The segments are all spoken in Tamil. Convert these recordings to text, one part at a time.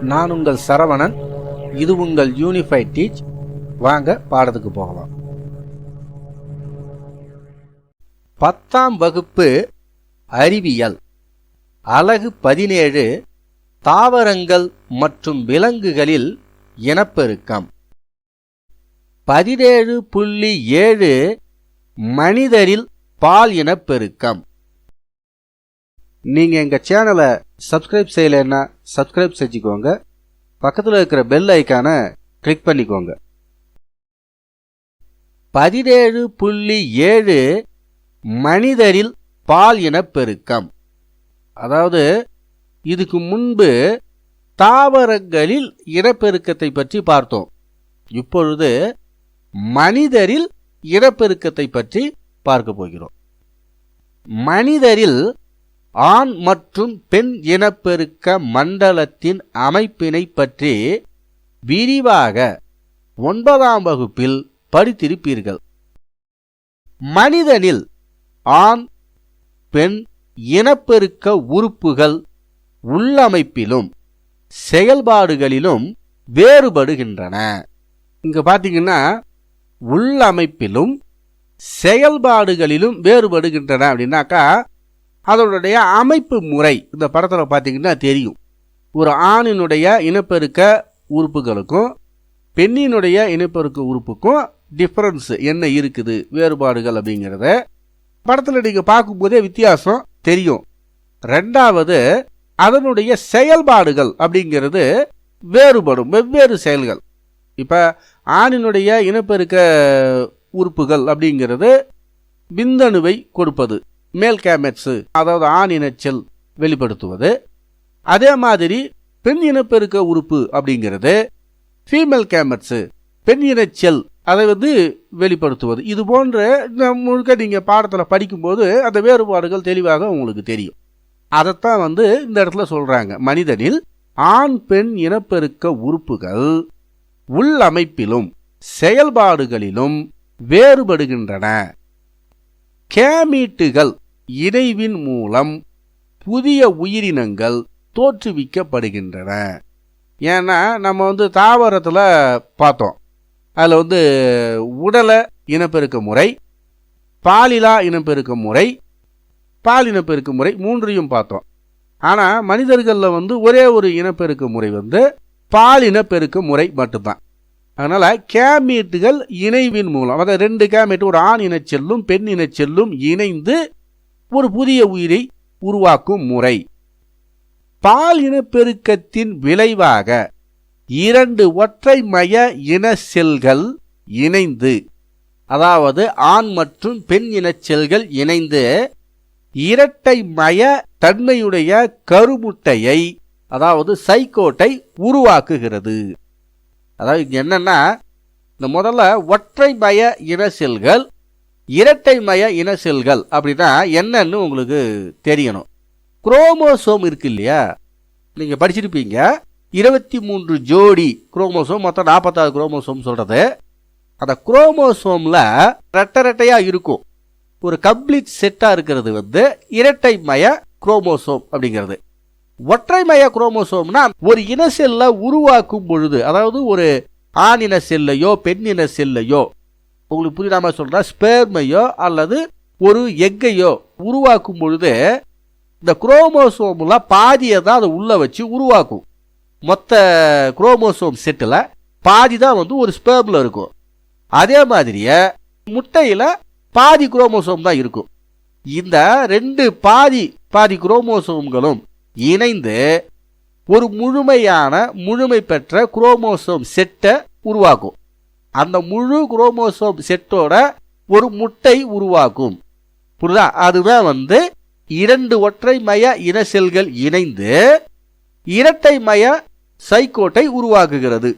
நான் உங்கள் சரவணன். இது உங்கள் யூனிஃபைட் டீச் வாங்க பாடத்துக்கு போகலாம். பத்தாம் வகுப்பு அறிவியல். அலகு பதினேழு தாவரங்கள் மற்றும் விலங்குகளில் இனப்பெருக்கம். பதினேழு புள்ளி ஏழு மனிதரில் பால் இனப்பெருக்கம். நீங்கள் எங்கள் சேனலை சப்ஸ்கிரைப் செய்யலைன்னா சப்ஸ்கிரைப் செஞ்சுக்கோங்க. பக்கத்தில் இருக்கிற பெல் ஐக்கானை கிளிக் பண்ணிக்கோங்க. பதினேழு புள்ளி ஏழு மனிதரில் பால் இனப்பெருக்கம் அதாவது இதுக்கு முன்பு தாவரங்களில் இனப்பெருக்கத்தை பற்றி பார்த்தோம். இப்பொழுது மனிதரில் இனப்பெருக்கத்தை பற்றி பார்க்க போகிறோம். மனிதரில் ஆண் மற்றும் பெண் இனப்பெருக்க மண்டலத்தின் அமைப்பினை பற்றி விரிவாக ஒன்பதாம் வகுப்பில் படித்திருப்பீர்கள். மனிதனில் ஆண் பெண் இனப்பெருக்க உறுப்புகள் உள்ளமைப்பிலும் செயல்பாடுகளிலும் வேறுபடுகின்றன. இங்க பாத்தீங்கன்னா உள்ளமைப்பிலும் செயல்பாடுகளிலும் வேறுபடுகின்றன அப்படின்னாக்கா அதனுடைய அமைப்பு முறை. இந்த படத்தில் பார்த்தீங்கன்னா தெரியும். ஒரு ஆணினுடைய இனப்பெருக்க உறுப்புகளுக்கும் பெண்ணினுடைய இனப்பெருக்க உறுப்புக்கும் டிஃப்ரென்ஸ் என்ன இருக்குது வேறுபாடுகள் அப்படிங்கிறத படத்தில் நீங்கள் பார்க்கும்போதே வித்தியாசம் தெரியும். ரெண்டாவது அதனுடைய செயல்பாடுகள் அப்படிங்கிறது வேறுபடும் வெவ்வேறு செயல்கள். இப்போ ஆணினுடைய இனப்பெருக்க உறுப்புகள் அப்படிங்கிறது விந்தணுவை கொடுப்பது. மேல் கேமெட்ஸு அதாவது ஆண் இனச்சல் வெளிப்படுத்துவது. அதே மாதிரி பெண் இனப்பெருக்க உறுப்பு அப்படிங்கிறது ஃபீமேல் கேமெட்ஸு பெண் இனச்சல் அதை வந்து வெளிப்படுத்துவது. இது போன்ற முழுக்க நீங்கள் பாடத்தில் படிக்கும்போது அந்த வேறுபாடுகள் தெளிவாக உங்களுக்கு தெரியும். அதைத்தான் வந்து இந்த இடத்துல சொல்கிறாங்க மனிதனில் ஆண் பெண் இனப்பெருக்க உறுப்புகள் உள்ளமைப்பிலும் செயல்பாடுகளிலும் வேறுபடுகின்றன. கேமீட்டுகள் இணைவின் மூலம் புதிய உயிரினங்கள் தோற்றுவிக்கப்படுகின்றன. ஏன்னா நம்ம வந்து தாவரத்தில் பார்த்தோம். அதில் வந்து உடலை இனப்பெருக்க முறை பாலிலா இனப்பெருக்க முறை பால் இனப்பெருக்க முறை மூன்றையும் பார்த்தோம். ஆனால் மனிதர்களில் வந்து ஒரே ஒரு இனப்பெருக்க முறை வந்து பாலினப்பெருக்க முறை மட்டும்தான். அதனால் கேமீட்டுகள் இணைவின் மூலம் அதாவது ரெண்டு கேமீட் ஒரு ஆண் இனச்செல்லும் பெண் இனச்செல்லும் இணைந்து ஒரு புதிய உயிரை உருவாக்கும் முறை. பால் இனப்பெருக்கத்தின் விளைவாக இரண்டு ஒற்றை மய இன செல்கள் இணைந்து அதாவது ஆண் மற்றும் பெண் இன செல்கள் இணைந்து இரட்டை மய தன்மையுடைய கருமுட்டையை அதாவது சைக்கோட்டை உருவாக்குகிறது. அதாவது இங்கே என்னென்னா இந்த முதல்ல ஒற்றை மய இன செல்கள் இரட்டை மய இன செல்கள் அப்படின்னா என்னன்னு உங்களுக்கு தெரியணும். குரோமோசோம் இருக்கு இல்லையா? நீங்கள் படிச்சிருப்பீங்க. இருபத்தி மூன்று ஜோடி குரோமோசோம் மொத்தம் நாற்பத்தாறு குரோமோசோம் சொல்கிறது அந்த குரோமோசோமில் ரெட்டை ரெட்டையாக இருக்கும். ஒரு கம்ப்ளீட் செட்டாக இருக்கிறது வந்து இரட்டை மய குரோமோசோம் அப்படிங்கிறது. ஒற்றை மய குரோமோசோம்னா ஒரு இன செல்லை உருவாக்கும் பொழுது அதாவது ஒரு ஆண் இன செல்லையோ பெண் இன செல்லையோ உங்களுக்கு புரியாம சொல்ற ஸ்பேர்மையோ அல்லது ஒரு எக்கையோ உருவாக்கும் பொழுது இந்த குரோமோசோம்ல பாதியை தான் அதை உள்ள வச்சு உருவாக்கும். மொத்த குரோமோசோம் செட்டில் பாதி தான் வந்து ஒரு ஸ்பேர்மில் இருக்கும். அதே மாதிரியே முட்டையில் பாதி குரோமோசோம் தான் இருக்கும். இந்த ரெண்டு பாதி பாதி குரோமோசோம்களும் இணைந்து ஒரு முழுமையான முழுமை பெற்ற குரோமோசோம் செட்டை உருவாக்கும் அந்த முழு குரோமோசோம் செட்டோட ஒரு முட்டை உருவாக்கும் புரியுதா? அதுதான் வந்து இரண்டு ஒற்றை மய இன செல்கள் இணைந்து இரட்டை மய சைக்கோட்டை உருவாக்குகிறது.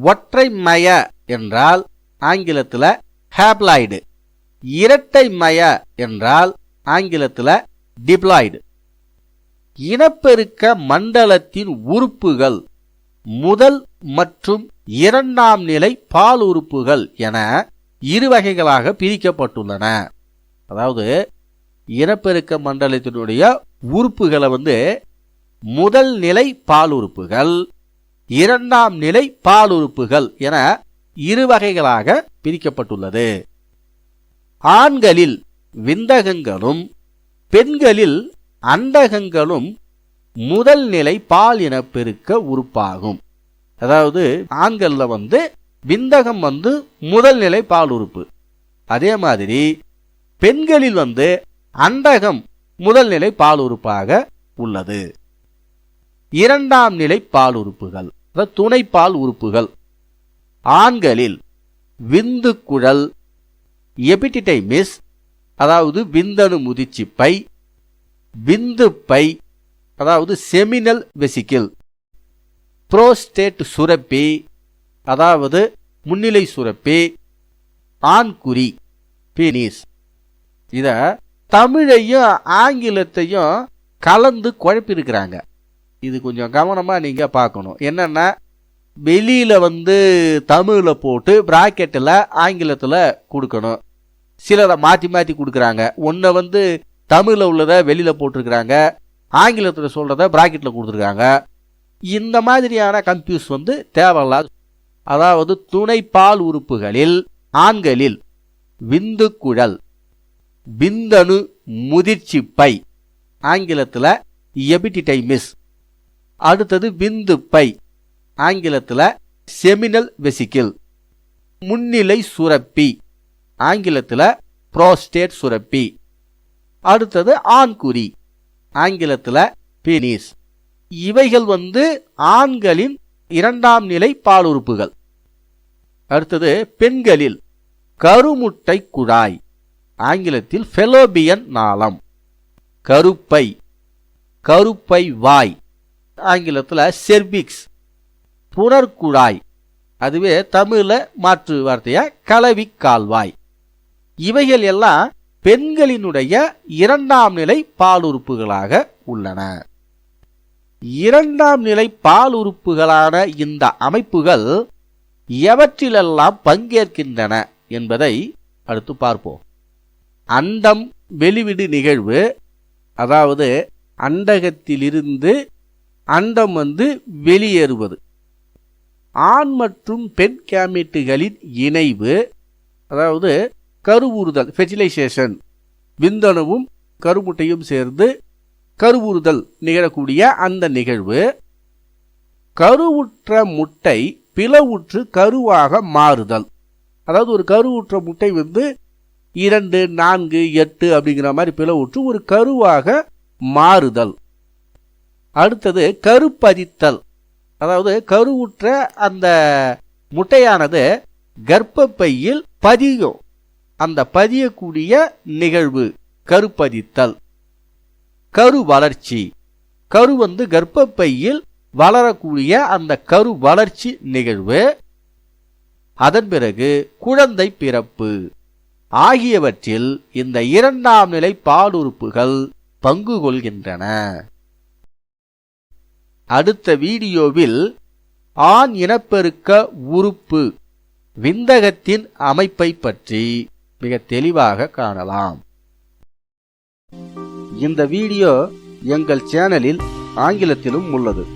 ஒற்றை மய என்றால் ஆங்கிலத்தில் ஹேப்லாய்டு. இரட்டை மய என்றால் ஆங்கிலத்தில் டிப்ளாய்டு இனப்பெருக்க மண்டலத்தின் உறுப்புகள் முதல் மற்றும் இரண்டாம் நிலை பால் உறுப்புகள் என இரு வகைகளாக பிரிக்கப்பட்டுள்ளன. அதாவது இனப்பெருக்க மண்டலத்தினுடைய உறுப்புகளை வந்து முதல் நிலை பாலுறுப்புகள் இரண்டாம் நிலை பாலுறுப்புகள் என இரு வகைகளாக பிரிக்கப்பட்டுள்ளது. ஆண்களில் விந்தகங்களும் பெண்களில் அண்டகங்களும் முதல் நிலை பால் இனப்பெருக்க உறுப்பாகும். அதாவது ஆண்களில் வந்து விந்தகம் வந்து முதல் நிலை பால் உறுப்பு. அதே மாதிரி பெண்களில் வந்து அண்டகம் முதல் நிலை பால் உறுப்பாக உள்ளது. இரண்டாம் நிலை பால் உறுப்புகள் அதாவது துணைப்பால் உறுப்புகள். ஆண்களில் விந்து குழல் எபிடிடைமிஸ் அதாவது விந்தணு முதிர்ச்சிப்பை விந்து பை அதாவது செமினல் வெசிக்கிள். புரோஸ்டேட் சுரப்பி அதாவது முன்னிலை சுரப்பி ஆண்குறி பீனிஸ். இத தமிழையும் ஆங்கிலத்தையும் கலந்து குழப்பிருக்கிறாங்க இது கொஞ்சம் கவனமாக நீங்கள் பார்க்கணும். என்னென்னா வெளியில் வந்து தமிழில் போட்டு ப்ராக்கெட்டில் ஆங்கிலத்தில் கொடுக்கணும். சிலரை மாற்றி மாற்றி கொடுக்குறாங்க. ஒன்றை வந்து தமிழில் உள்ளதை வெளியில் போட்டிருக்கிறாங்க. ஆங்கிலத்தில் சொல்கிறத ப்ராக்கெட்டில் கொடுத்துருக்காங்க. இந்த மாதிரியான கன்ஃபியூஸ் வந்து தேவையில்லாது அதாவது துணை பால் உறுப்புகளில் ஆண்களில் விந்து குழல் விந்தணு முதிர்ச்சி பை ஆங்கிலத்தில் எபிடிடைமிஸ் அடுத்தது விந்து பை ஆங்கிலத்தில் செமினல் வெசிக்கிள் முன்னிலை சுரப்பி ஆங்கிலத்தில் புரோஸ்டேட் சுரப்பி. அடுத்தது ஆண்குறி. ஆங்கிலத்தில் பீனிஸ் இவைகள் வந்து ஆண்களின் இரண்டாம் நிலை பாலுறுப்புகள் அடுத்தது பெண்களில் கருமுட்டை குழாய். ஆங்கிலத்தில் ஃபெலோபியன் நாளம். கருப்பை கருப்பை வாய். ஆங்கிலத்தில் செர்பிக்ஸ் புனர்குழாய் அதுவே தமிழில் மாற்று வார்த்தையாக கலவி கால்வாய். இவைகள் எல்லாம் பெண்களினுடைய இரண்டாம் நிலை பாலுறுப்புகளாக உள்ளன. இரண்டாம் நிலை பாலுறுப்புகளான இந்த அமைப்புகள் எவற்றிலெல்லாம் பங்கேற்கின்றன என்பதை அடுத்து பார்ப்போம். அண்டம் வெளிவிடு நிகழ்வு அதாவது அண்டகத்திலிருந்து அண்டம் வந்து வெளியேறுவது. ஆண் மற்றும் பெண் கேமிட்டுகளின் இணைவு அதாவது கருவுறுதல் ஃபெர்டிலைசேஷன் விந்தணுவும் கருமுட்டையும் சேர்ந்து கருவுறுதல் நிகழக்கூடிய அந்த நிகழ்வு கருவுற்ற முட்டை பிளவுற்று கருவாக மாறுதல். அதாவது ஒரு கருவுற்ற முட்டை வந்து இரண்டு நான்கு எட்டு அப்படிங்கிற மாதிரி பிளவுற்று ஒரு கருவாக மாறுதல். அடுத்தது கருப்பதித்தல் அதாவது கருவுற்ற அந்த முட்டையானது கர்ப்பப்பையில் பதியும். அந்த பதியக்கூடிய நிகழ்வு கருப்பதித்தல். கரு வளர்ச்சி. கரு வந்து கர்ப்பப்பையில் வளரக்கூடிய அந்த கரு வளர்ச்சி நிகழ்வு. அதன் பிறகு குழந்தை பிறப்பு. ஆகியவற்றில் இந்த இரண்டாம் நிலை பாலுறுப்புகள் பங்கு கொள்கின்றன. அடுத்த வீடியோவில் ஆண் இனப்பெருக்க உறுப்பு விந்தகத்தின் அமைப்பை பற்றி மிக தெளிவாக காணலாம். இந்த வீடியோ எங்கள் சேனலில் ஆங்கிலத்திலும் உள்ளது.